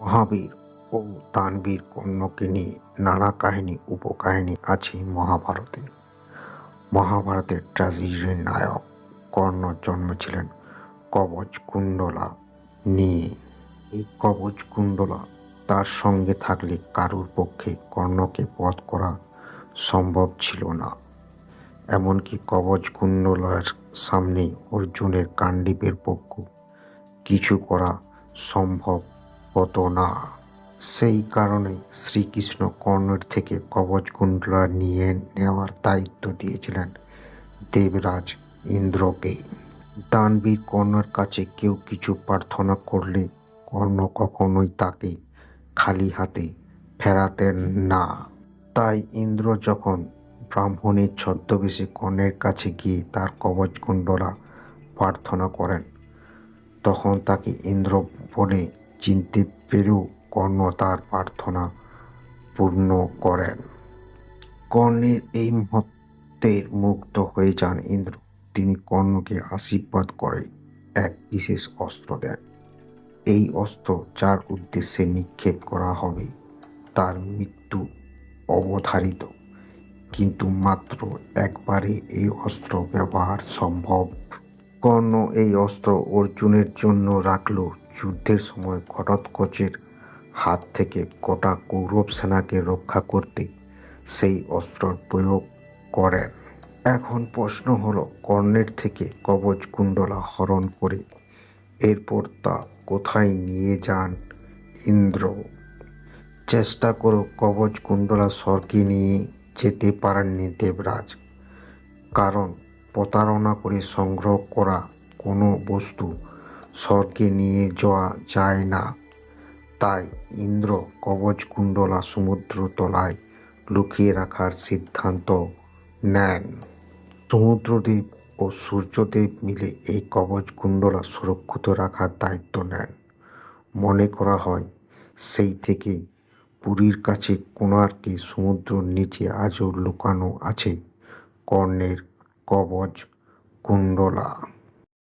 মহাবীর ও দানবীর কর্ণকে নিয়ে নানা কাহিনী, উপকাহিনী আছে মহাভারতে। মহাভারতের ট্র্যাজেডির নায়ক কর্ণ জন্মেছিলেন কবচ কুণ্ডলা নিয়ে। এই কবচ কুণ্ডলা তার সঙ্গে থাকলে কারুর পক্ষে কর্ণকে বধ করা সম্ভব ছিল না। এমনকি কবচ কুণ্ডলার সামনে অর্জুনের কাণ্ডীপের পক্ষ কিছু করা সম্ভব হতো না। সেই কারণে শ্রীকৃষ্ণ কর্ণের থেকে কবচ কুণ্ডলা নিয়ে নেওয়ার দায়িত্ব দিয়েছিলেন দেবরাজ ইন্দ্রকে। দানবীর কর্ণের কাছে কেউ কিছু প্রার্থনা করলে কর্ণ কখনোই তাকে খালি হাতে ফেরাতেন না। তাই ইন্দ্র যখন ব্রাহ্মণের ছদ্মবেশে কর্ণের কাছে গিয়ে তার কবচ কুণ্ডলা প্রার্থনা করেন, তখন তাকে ইন্দ্র বলে চিনতে পেরেও কর্ণ তার প্রার্থনা পূর্ণ করেন। কর্ণের এই মহত্বের মুগ্ধ হয়ে যান ইন্দ্র। তিনি কর্ণকে আশীর্বাদ করে এক বিশেষ অস্ত্র দেন। এই অস্ত্র যার উদ্দেশ্যে নিক্ষেপ করা হবে, তার মৃত্যু অবধারিত। কিন্তু মাত্র একবারে এই অস্ত্র ব্যবহার সম্ভব কর্ণ এই অস্ত্র অর্জুনের জন্য রাখল যুদ্ধের সময় ঘটোৎকচের হাত থেকে গোটা কৌরব সেনাকে রক্ষা করতে সেই অস্ত্রর প্রয়োগ করেন। এখন প্রশ্ন হলো, কর্ণের থেকে কবচ কুণ্ডলা হরণ করে এরপর তা কোথায় নিয়ে যান ইন্দ্র? চেষ্টা করো কবচ কুণ্ডলা স্বর্গে নিয়ে যেতে পারেননি দেবরাজ, কারণ প্রতারণা করে সংগ্রহ করা কোনো বস্তু স্বর্গে নিয়ে যাওয়া যায় না। তাই ইন্দ্র কবচ কুণ্ডলা সমুদ্র তলায় লুকিয়ে রাখার সিদ্ধান্ত নেন। সমুদ্রদেব ও সূর্যদেব মিলে এই কবচ কুণ্ডলা সুরক্ষিত রাখার দায়িত্ব নেন। মনে করা হয়, সেই থেকে পুরীর কাছে কোণার্কে সমুদ্রর নিচে আজও লুকানো আছে। কর্ণের কবচ কুণ্ডলা।